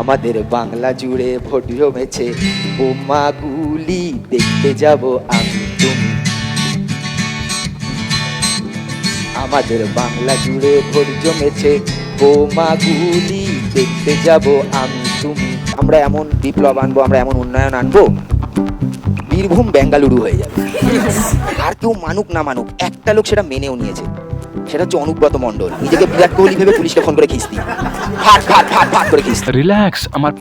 আমাদের বাংলা জুড়ে ভোট জমেছে। বোমাগুলি দেখতে যাব আমি তুমি। আমাদের বাংলা জুড়ে ভোট জমেছে। বোমাগুলি দেখতে যাব আমি তুমি। আমরা এমন বিপ্লব আনব আমরা এমন উন্নয়ন আনব বীরভূম বেঙ্গালুরু হয়ে যাবে। আর কেউ মানুক না মানুক একটা লোক সেটা মেনেও নিয়েছে। সেটা হচ্ছে অনুব্রত নিজেকে বিরাট কোহলি ভেবে পুলিশকে ফোন করে খিস্তি। ফাট ফাট ফাট ফাট করে খিস্তি। রিল্যাক্স, আমার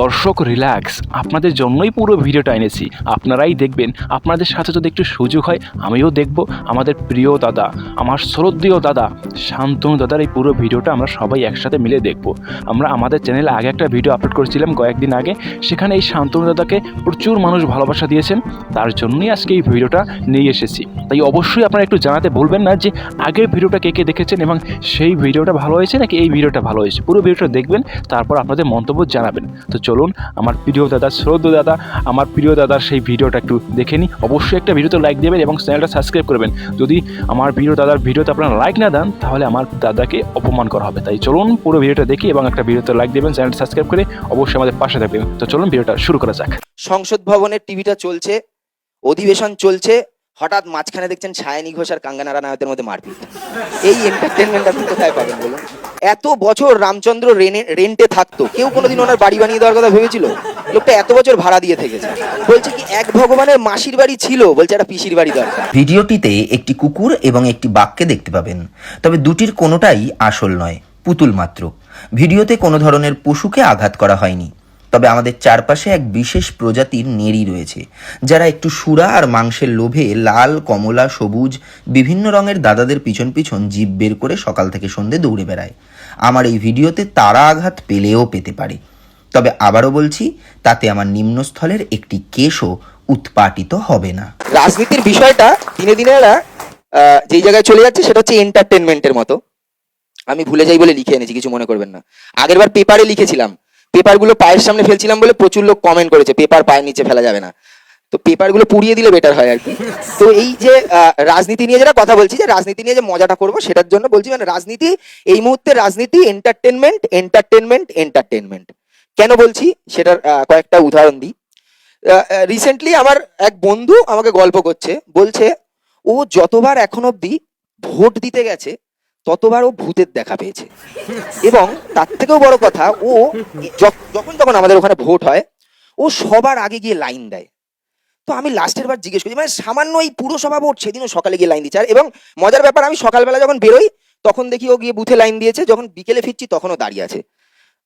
দর্শক, রিল্যাক্স। আপনাদের জন্যই পুরো ভিডিওটা এনেছি। আপনারাই দেখবেন। আপনাদের সাথে যদি একটু সুযোগ হয়, আমিও দেখব। আমাদের প্রিয় দাদা, আমার শ্রদ্ধেয় দাদা, শান্তনু দাদার এই পুরো ভিডিওটা আমরা সবাই একসাথে মিলে দেখব। আমরা আমাদের চ্যানেলে আগে একটা ভিডিও আপলোড করেছিলাম কয়েকদিন আগে। সেখানে এই শান্তনু দাদাকে প্রচুর মানুষ ভালোবাসা দিয়েছেন। তার জন্যই আজকে এই ভিডিওটা নিয়ে এসেছি। তাই অবশ্যই আপনারা একটু জানাতে ভুলবেন না যে আগের ভিডিওটা কে কে দেখেছেন এবং সেই ভিডিওটা ভালো হয়েছে নাকি এই ভিডিওটা ভালো হয়েছে? পুরো ভিডিওটা দেখবেন, তারপর আপনাদের মন্তব্য জানাবেন। তো চলুন, আমার প্রিয় দাদা শ্রদ্ধ দাদা, আমার প্রিয় দাদার সেই ভিডিওটা একটু দেখে নিই। অবশ্যই একটা ভিডিওতে লাইক দেবেন এবং চ্যানেলটা সাবস্ক্রাইব করবেন। যদি আমার প্রিয় দাদার ভিডিওতে আপনারা লাইক না দেন, তাহলে আমার দাদাকে অপমান করা হবে। তাই চলুন, পুরো ভিডিওটা দেখি এবং একটা ভিডিওতে লাইক দেবেন, চ্যানেলটা সাবস্ক্রাইব করে অবশ্যই আমাদের পাশে থাকবেন। তো চলুন, ভিডিওটা শুরু করা যাক। সংসদ ভবনের টিভিটা চলছে, অধিবেশন চলছে হঠাৎ মাঝখানে দেখছেন ছায়ানি ঘোষ আর কাঙ্গানা রানায়তের মধ্যে মারপিট। এই এন্টারটেনমেন্ট আপনি কোথায় পাবেন বলুন? এত বছর রামচন্দ্র রেনে, রেন্টে থাকতো, কেউ কোনোদিন ওনার বাড়ি বানিয়ে দেওয়ার কথা ভেবেছিল? লোকটা এত বছর ভাড়া দিয়ে থেকেছে। বলছে কি, এক ভগবানের মাসির বাড়ি ছিল, বলছে একটা পিসির বাড়ি দরকার। ভিডিওটিতে একটি কুকুর এবং একটি বাঘকে দেখতে পাবেন। তবে দুটির কোনোটাই আসল নয়, পুতুল মাত্র। ভিডিওতে কোনো ধরনের পশুকে আঘাত করা হয়নি। তবে আমাদের চারপাশে এক বিশেষ প্রজাতির নেড়ি রয়েছে, যারা একটু সুরা আর মাংসের লোভে লাল, কমলা, সবুজ, বিভিন্ন রঙের দাদাদের পিছন পিছন জিভ বের করে সকাল থেকে সন্ধে দৌড়ে বেড়ায়। আমার এই ভিডিওতে তারা আঘাত পেলেও পেতে পারে। তবে আবারও বলছি, তাতে আমার নিম্নস্থলের একটি কেশও উৎপাটিত হবে না। রাজনীতির বিষয়টা দিনে দিনে এরা যেই জায়গায় চলে যাচ্ছে সেটা হচ্ছে এন্টারটেনমেন্টের মতো। আমি ভুলে যাই বলে লিখে এনেছি, কিছু মনে করবেন না। আগের বার পেপারে লিখেছিলাম পেপারগুলো পায়ের সামনে ফেলছিলাম বলে প্রচুর লোক কমেন্ট করেছে পেপার পায়ের নিচে ফেলা যাবে না। তো পেপারগুলো পুড়িয়ে দিলে বেটার হয় আর কি। তো এই যে রাজনীতি নিয়ে যেটা কথা বলছি যে, রাজনীতি নিয়ে যে মজাটা করব সেটার জন্য বলছি মানে রাজনীতি, এই মুহূর্তে রাজনীতি এন্টারটেনমেন্ট এন্টারটেনমেন্ট এন্টারটেনমেন্ট কেন বলছি? সেটার কয়েকটা উদাহরণ দিই। রিসেন্টলি আমার এক বন্ধু আমাকে গল্প করছে, বলছে, ও যতবার এখন অব্দি ভোট দিতে গেছে ততবার ও ভূতের দেখা পেয়েছে। এবং তার থেকেও বড় কথা, ও যখন তখন আমাদের ওখানে ভোট হয়, ও সবার আগে গিয়ে লাইন দেয়। তো আমি লাস্টের বার জিজ্ঞেস করি মানে সামান্য এই পুরসভা ভোট সেদিনও সকালে গিয়ে লাইন দিচ্ছে আর এবং মজার ব্যাপার, আমি সকালবেলা যখন বেরোই, তখন দেখি ও গিয়ে বুথে লাইন দিয়েছে, যখন বিকেলে ফিরছি তখনও দাঁড়িয়ে আছে।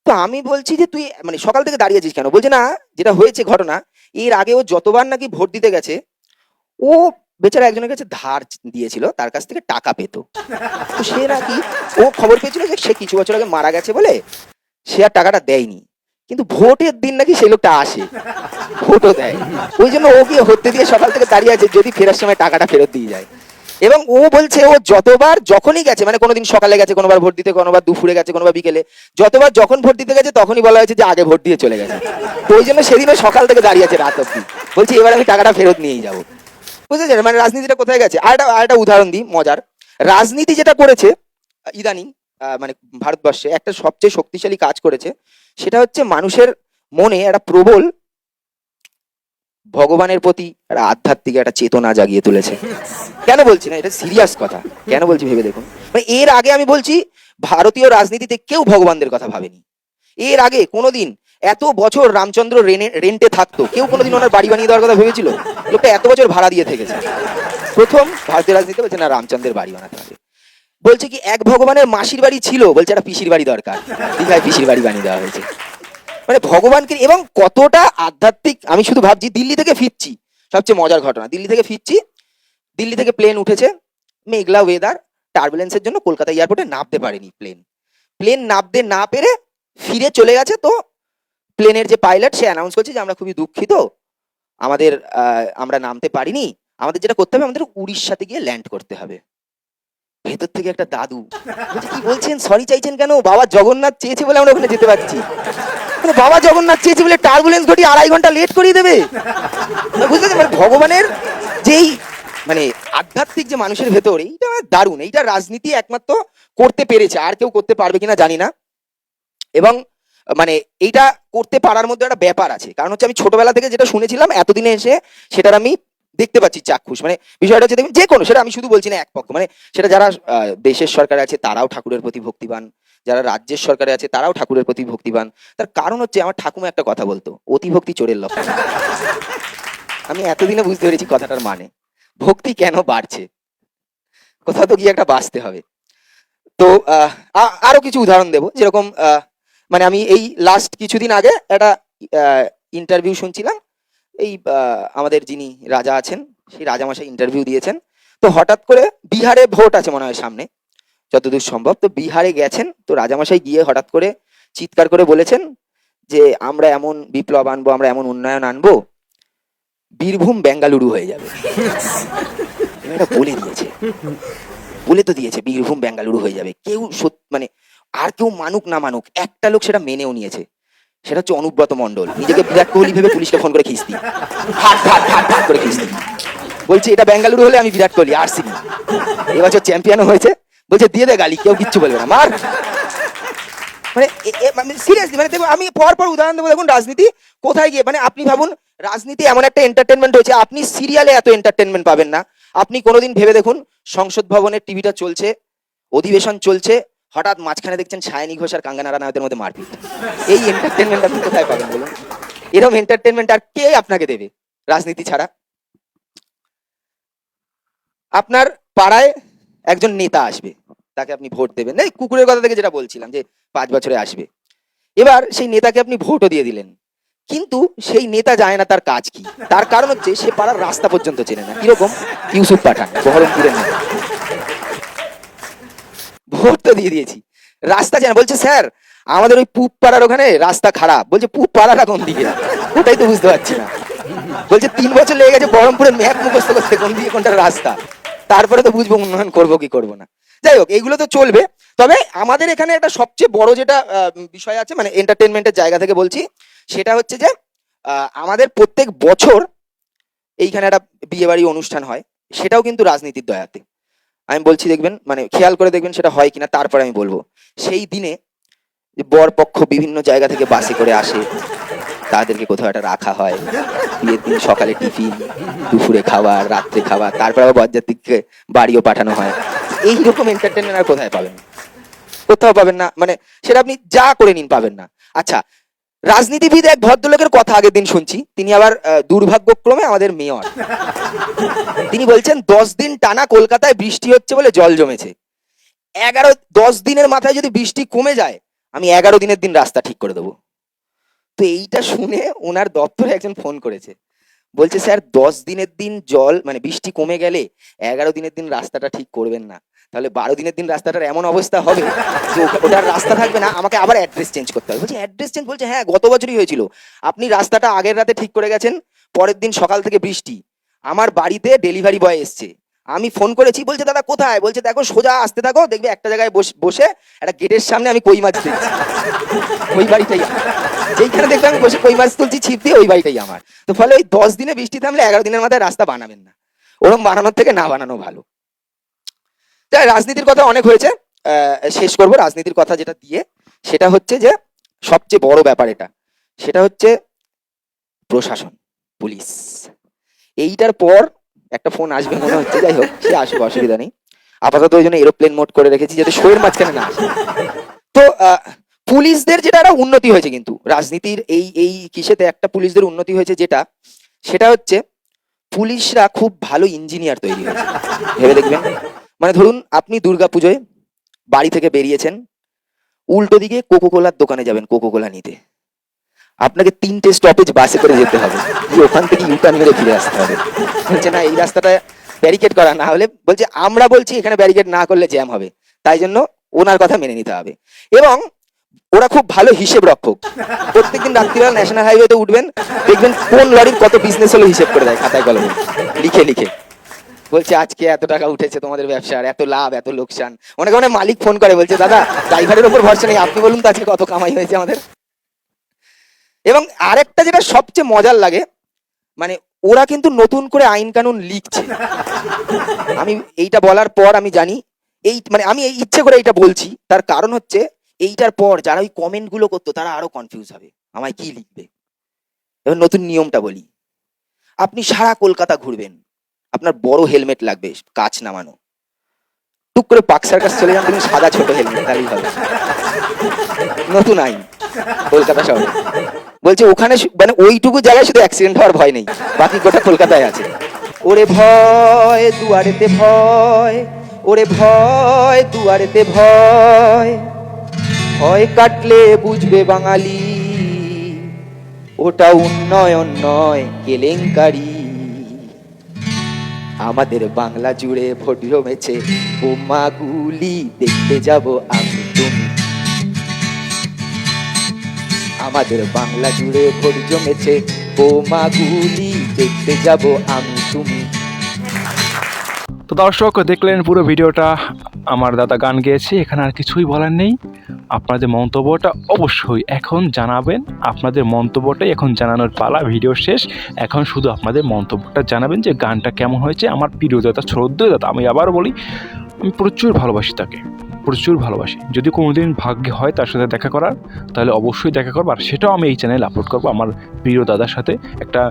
তো আমি বলছি যে, তুই মানে সকাল থেকে দাঁড়িয়ে আছিস কেন? বলছে, না, যেটা হয়েছে ঘটনা, এর আগে ও যতবার নাকি ভোট দিতে গেছে, ও বেচারা একজনের কাছে ধার দিয়েছিল, তার কাছ থেকে টাকা পেত। তো সে নাকি, ও খবর পেয়েছিল যে সে কিছু বছর আগে মারা গেছে বলে সে আর টাকাটা দেয়নি। কিন্তু ভোটের দিন নাকি সেই লোকটা আসে, ভোটও দেয়। ওই জন্য ও গিয়ে হতে দিয়ে সকাল থেকে দাঁড়িয়ে আছে, যদি ফেরার সময় টাকাটা ফেরত দিয়ে যায়। এবং ও বলছে, ও যতবার যখনই গেছে মানে কোনোদিন সকালে গেছে, কোনোবার ভোট দিতে, কোনোবার দুপুরে গেছে, কোনোবার বিকেলে, যতবার যখন ভোট দিতে গেছে, তখনই বলা হয়েছে যে আগে ভোট দিয়ে চলে গেছে। তো ওই জন্য সেদিনও সকাল থেকে দাঁড়িয়ে আছে রাত অব্দি বলছি, এবার আমি টাকাটা ফেরত নিয়েই যাব। বুঝেছেন মানে রাজনীতিটা কোথায় গেছে? আর একটা আর একটা উদাহরণ দিই, মজার। রাজনীতি যেটা করেছে ইদানিং মানে ভারতবর্ষে একটা সবচেয়ে শক্তিশালী কাজ করেছে, সেটা হচ্ছে মানুষের মনে একটা প্রবল ভগবানের প্রতি একটা আধ্যাত্মিক একটা চেতনা জাগিয়ে তুলেছে। কেন বলছি না? এটা সিরিয়াস কথা। কেন বলছি ভেবে দেখুন? মানে এর আগে আমি বলছি, ভারতীয় রাজনীতিতে কেউ ভগবানদের কথা ভাবেনি। এর আগে কোনোদিন এত বছর রামচন্দ্র রেনে রেন্টে থাকতো, কেউ কোনোদিন ওনার বাড়ি বানিয়ে দেওয়ার কথা ভেবেছিল? লোকটা এত বছর ভাড়া দিয়ে থেকেছে। প্রথম ভারতীয় রাজনীতি বলছে, না, রামচন্দ্রের বাড়ি বানাতে হবে। বলছে কি, এক ভগবানের মাসির বাড়ি ছিল। বলছে একটা পিসির বাড়ি দরকার। দীঘায় পিসির বাড়ি বানিয়ে দেওয়া হয়েছে। মানে ভগবানকে, এবং কতটা আধ্যাত্মিক, আমি শুধু ভাবছি, দিল্লি থেকে ফিরছি, সবচেয়ে মজার ঘটনা, দিল্লি থেকে ফিরছি, দিল্লি থেকে প্লেন উঠেছে, মেঘলা ওয়েদার টার্বুলেন্সের জন্য কলকাতা এয়ারপোর্টে নামতে পারেনি প্লেন। প্লেন নামতে না পেরে ফিরে চলে গেছে তো প্লেনের যে পাইলট, সে অ্যানাউন্স করছে যে আমরা খুবই দুঃখিত। আমাদের আমরা নামতে পারিনি। আমাদের যেটা করতে হবে, আমাদের উড়িষ্যাতে গিয়ে ল্যান্ড করতে হবে। ভেতর থেকে একটা দাদু কি বলছেন? সরি চাইছেন কেন? বাবা জগন্নাথ চেয়েছে বলে আমরা ওখানে যেতে পারছি। বাবা জগন্নাথ চেয়েছে বলে টার্বুলেন্স ঘটি আড়াই ঘণ্টা লেট করিয়ে দেবে? মানে বুঝতে? মানে ভগবানের যেই মানে আধ্যাত্মিক যে মানুষের ভেতর, এইটা দারুণ। এইটা রাজনীতি একমাত্র করতে পেরেছে। আর কেউ করতে পারবে কিনা জানি না। এবং মানে এইটা করতে পারার মধ্যে একটা ব্যাপার আছে। কারণ হচ্ছে আমি ছোটবেলা থেকে যেটা শুনেছিলাম এতদিনে এসে সেটার আমি দেখতে পাচ্ছি চাক্ষুষ। মানে বিষয়টা হচ্ছে যে কোনো সেটা আমি শুধু বলছি না এক পক্ষ। মানে সেটা যারা দেশের সরকারে আছে তারাও ঠাকুরের প্রতি ভক্তিবান। যারা রাজ্যের সরকারে আছে তারাও ঠাকুরের প্রতি ভক্তিবান। তার কারণ হচ্ছে আমার ঠাকুমা একটা কথা বলতো অতিভক্তি চোরের লক্ষণ আমি এতদিনে বুঝতে পেরেছি কথাটার মানে। ভক্তি কেন বাড়ছে? কোথাও তো গিয়ে একটা বাঁচতে হবে। তো আহ, আরও কিছু উদাহরণ দেবো। যেরকম আহ, মানে আমি এই লাস্ট কিছুদিন আগে একটা ইন্টারভিউ শুনছিলাম। এই আমাদের যিনি রাজা আছেন, সেই রাজামশাই ইন্টারভিউ দিয়েছেন। তো হঠাৎ করে বিহারে ভোট আছে মনে হয় সামনে। যতদূর সম্ভব। তো বিহারে গেছেন। তো রাজামশাই গিয়ে হঠাৎ করে চিৎকার করে বলেছেন যে, আমরা এমন বিপ্লব আনব, আমরা এমন উন্নয়ন আনব, বীরভূম বেঙ্গালুরু হয়ে যাবে। বলে দিয়েছে। বলে তো দিয়েছে, বীরভূম বেঙ্গালুরু হয়ে যাবে। কেউ মানে আর কেউ মানুক না মানুক, একটা লোক সেটা মেনেও নিয়েছে। সেটা হচ্ছে অনুব্রত মন্ডল নিজেকে বিরাট কোহলি ভেবে পুলিশকে ফোন করে খিস্তি। হাট হাট করে খিস্তি। বলছে, এটা বেঙ্গালুরু হলে আমি বিরাট কোহলি আরসিবি এবছর চ্যাম্পিয়ন হয়েছে, বলছে, দিয়ে দে গালি, কেউ কিচ্ছু বলবে না, মার। মানে মানে সিরিয়াসলি মানে দেখুন, আমি পর পর উদাহরণ দেবো, দেখুন, রাজনীতি কোথায় গিয়ে মানে আপনি ভাবুন, রাজনীতি এমন একটা এন্টারটেনমেন্ট হয়েছে, আপনি সিরিয়ালে এত এন্টারটেনমেন্ট পাবেন না। আপনি কোনোদিন ভেবে দেখুন, সংসদ ভবনের টিভিটা চলছে, অধিবেশন চলছে হঠাৎ মাঝখানে দেখছেন ছায়ানি ঘোষ আর কাঙ্গানা রানাওয়াতের মধ্যে মারপিট। এই এন্টারটেনমেন্ট আপনি কোথায় পাবেন বলুন? এরকম এন্টারটেনমেন্ট আর কে আপনাকে দেবে রাজনীতি ছাড়া? আপনার পাড়ায় একজন নেতা আসবে, তাকে আপনি ভোট দেবেন। এই কুকুরের কথা থেকে যেটা বলছিলাম যে পাঁচ বছরে আসবে। এবার সেই নেতাকে আপনি ভোটও দিয়ে দিলেন। কিন্তু সেই নেতা জানে না তার কাজ কি। তার কারণ হচ্ছে সে পাড়ার রাস্তা পর্যন্ত চেনে না। কীরকম? ইউসুফ পাঠান, বহরমপুরের নেতা। ভোট তো দিয়ে দিয়েছি। রাস্তা জানা, বলছে, স্যার, আমাদের ওই পুপ পাড়ার ওখানে রাস্তা খারাপ। বলছে পুপ পাড়াটা কোন দিকে? ওটাই তো বুঝতে পারছি না। বলছে, তিন বছর লেগে গেছে বহরমপুরের ম্যাপ মুখস্থ করতে, কোন দিকে কোনটা রাস্তা? তারপরে তো বুঝব উন্নয়ন করব কি করব না। যাই হোক, এগুলো তো চলবে। তবে আমাদের এখানে একটা সবচেয়ে বড় যেটা বিষয় আছে মানে এন্টারটেনমেন্টের জায়গা থেকে বলছি, সেটা হচ্ছে যে আমাদের প্রত্যেক বছর এইখানে একটা বিয়ে বাড়ি অনুষ্ঠান হয়। সেটাও কিন্তু রাজনীতির দয়াতে। আমি বলছি, দেখবেন মানে খেয়াল করে দেখবেন সেটা হয় কিনা, তারপরে আমি বলব। সেই দিনে বর পক্ষ বিভিন্ন জায়গা থেকে বাসে করে আসে, তাদেরকে কোথাও একটা রাখা হয়। বিয়ের দিন সকালে টিফিন, দুপুরে খাবার, রাত্রে খাবার, তারপর আবার বরযাত্রীকে বাড়িও পাঠানো হয়। এইরকম এন্টারটেনমেন্ট আর কোথায় পাবেন? কোথাও পাবেন না। মানে সেটা আপনি যা করে নিন পাবেন না। আচ্ছা রাজনীতিবিদ এক ভদ্রলোকের কথা আগের দিন শুনছি, তিনি আবার দুর্ভাগ্যক্রমে আমাদের মেয়র। তিনি বলছেন, দশ দিন টানা কলকাতায় বৃষ্টি হচ্ছে বলে জল জমেছে। এগারো, দশ দিনের মাথায় যদি বৃষ্টি কমে যায়, আমি এগারো দিনের দিন রাস্তা ঠিক করে দেবো। তো এইটা শুনে ওনার দপ্তরে একজন ফোন করেছে। বলছে, স্যার, দশ দিনের দিন জল মানে বৃষ্টি কমে গেলে এগারো দিনের দিন রাস্তাটা ঠিক করবেন না। তাহলে বারো দিনের দিন রাস্তাটার এমন অবস্থা হবে যে ওটার রাস্তা থাকবে না, আমাকে আবার অ্যাড্রেস চেঞ্জ করতে হবে। বলছে অ্যাড্রেস চেঞ্জ বলছে হ্যাঁ গত বছরই হয়েছিল। আপনি রাস্তাটা আগের রাতে ঠিক করে গেছেন, পরের দিন সকাল থেকে বৃষ্টি। আমার বাড়িতে ডেলিভারি বয় এসছে। আমি ফোন করেছি, বলছে, দাদা, কোথায়? বলছে, দেখো, সোজা আসতে থাকো, দেখবে একটা জায়গায় বস- একটা গেটের সামনে আমি কই মাছ ওই বাড়িটাই। যেইখানে দেখবে আমি বসে কই মাছ তুলছি, ছিপ দিয়ে ওই বাড়িটাই আমার। তো ফলে ওই দশ দিনে বৃষ্টি থামলে এগারো দিনের মাথায় রাস্তা বানাবেন না। ওরকম বানানোর থেকে না বানানো ভালো। তাই রাজনীতির কথা অনেক হয়েছে। শেষ করব রাজনীতির কথা যেটা দিয়ে। সেটা হচ্ছে যে, সবচেয়ে বড় ব্যাপার এটা। সেটা হচ্ছে প্রশাসন, পুলিশ। এইটার পর একটা ফোন আসবে মনে হচ্ছে, যাই হোক, সে আসুক, অসুবিধা নেই। আপাতত ওই জন্য এরোপ্লেন মোড করে রেখেছি, যাতে শোয়ের মাঝখানে না আসে। তো পুলিশদের যেটা একটা উন্নতি হয়েছে কিন্তু, রাজনীতির এই এই কিসেতে একটা পুলিশদের উন্নতি হয়েছে যেটা, সেটা হচ্ছে পুলিশরা খুব ভালো ইঞ্জিনিয়ার তৈরি হয়েছে। ভেবে দেখবেন? মানে ধরুন আপনি দুর্গাপুজোয় বাড়ি থেকে বেরিয়েছেন, উল্টো দিকে কোকো কোলার দোকানে যাবেন কোকো কোলা নিতে। আপনাকে তিনটে স্টপেজ বাসে করে যেতে হবে। ওখান থেকে ইউটার্ন মেরে ফিরে আসতে হবে। বলছে, না, এই রাস্তাটা ব্যারিকেড করা না হলে বলছে, আমরা বলছি এখানে ব্যারিকেড না করলে জ্যাম হবে। তাই জন্য ওনার কথা মেনে নিতে হবে। এবং ওরা খুব ভালো হিসেব রক্ষক। প্রত্যেকদিন রাত্রিবেলা ন্যাশনাল হাইওয়েতে উঠবেন, দেখবেন কোন লরির কত বিজনেস হলো হিসেব করে দেয় খাতায় কলমে। লিখে লিখে। বলছে, আজকে এত টাকা উঠেছে তোমাদের ব্যবসার, এত লাভ, এত লোকসান। অনেক অনেক মালিক ফোন করে, বলছে, দাদা ড্রাইভারের উপর ভরসা নেই, আপনি বলুন তো আজকে কত কামাই হয়েছে আমাদের? এবং আরেকটা যেটা সবচেয়ে মজার লাগে মানে ওরা কিন্তু নতুন করে আইন কানুন লিখছে। আমি এইটা বলার পর আমি জানি, এই মানে আমি এই ইচ্ছে করে এটা বলছি, তার কারণ হচ্ছে এইটার পর যারা ওই কমেন্টগুলো করতো, তারা আরও কনফিউজ হবে, আমায় কি লিখবে? এবার নতুন নিয়মটা বলি। আপনি সারা কলকাতা ঘুরবেন আপনার বড় হেলমেট লাগবে, কাচ নামানো। টুক করে পাক সার্কাস চলে যান তুমি সাদা ছোট হেলমেট তাহলেই হবে। নতুন আইন, কলকাতা শহরে। বলছে, ওখানে মানে ওইটুকু জায়গায় শুধু অ্যাক্সিডেন্ট হওয়ার ভয় নেই, বাকি গোটা কলকাতায় আছে। ওরে ভয়, দুয়ারেতে ভয়, ওরে ভয়, দুয়ারেতে ভয়। ভয় কাটলে বুঝবে বাঙালি, ওটা উন্নয়ন নয়, কেলেঙ্কারি। আমাদের বাংলা জুড়ে ভোট জমেছে। বোমাগুলি দেখতে যাব আমি তুমি। আমাদের বাংলা জুড়ে ভোট জমেছে। বোমাগুলি দেখতে যাব আমি তুমি। তো দর্শক, দেখলেন পুরো ভিডিওটা। আমার দাদা গান গেয়েছে, এখানে আর কিছুই বলার নেই। আপনাদের মন্তব্যটা অবশ্যই এখন জানাবেন। আপনাদের মন্তব্যটাই এখন জানানোর পালা, ভিডিও শেষ। এখন শুধু আপনাদের মন্তব্যটা জানাবেন যে গানটা কেমন হয়েছে। আমার প্রিয় দাদা, শ্রদ্ধেয় দাদা, আমি আবার বলি, আমি প্রচুর ভালোবাসি তাকে, প্রচুর ভালোবাসি। যদি কোনোদিন ভাগ্যে হয় তার সাথে দেখা করার, তাহলে অবশ্যই দেখা করব। আর সেটাও আমি এই চ্যানেলে আপলোড করব। আমার প্রিয় দাদার সাথে একটা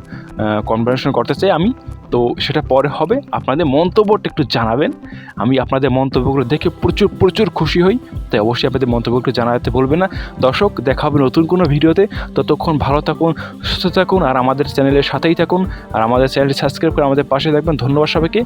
কনভারসেশন করতে চাই আমি। তো সেটা পরে হবে। আপনাদের মন্তব্যটা একটু জানাবেন। আমি আপনাদের মন্তব্যগুলো দেখে প্রচুর প্রচুর খুশি হই। তাই অবশ্যই আপনাদের মন্তব্যগুলো জানাতে বলবেন না। দর্শক, দেখা হবে নতুন কোনো ভিডিওতে। ততক্ষণ ভালো থাকুন, সুস্থ থাকুন, আর আমাদের চ্যানেলের সাথেই থাকুন। আর আমাদের চ্যানেলটি সাবস্ক্রাইব করে আমাদের পাশে থাকবেন। ধন্যবাদ সবাইকে।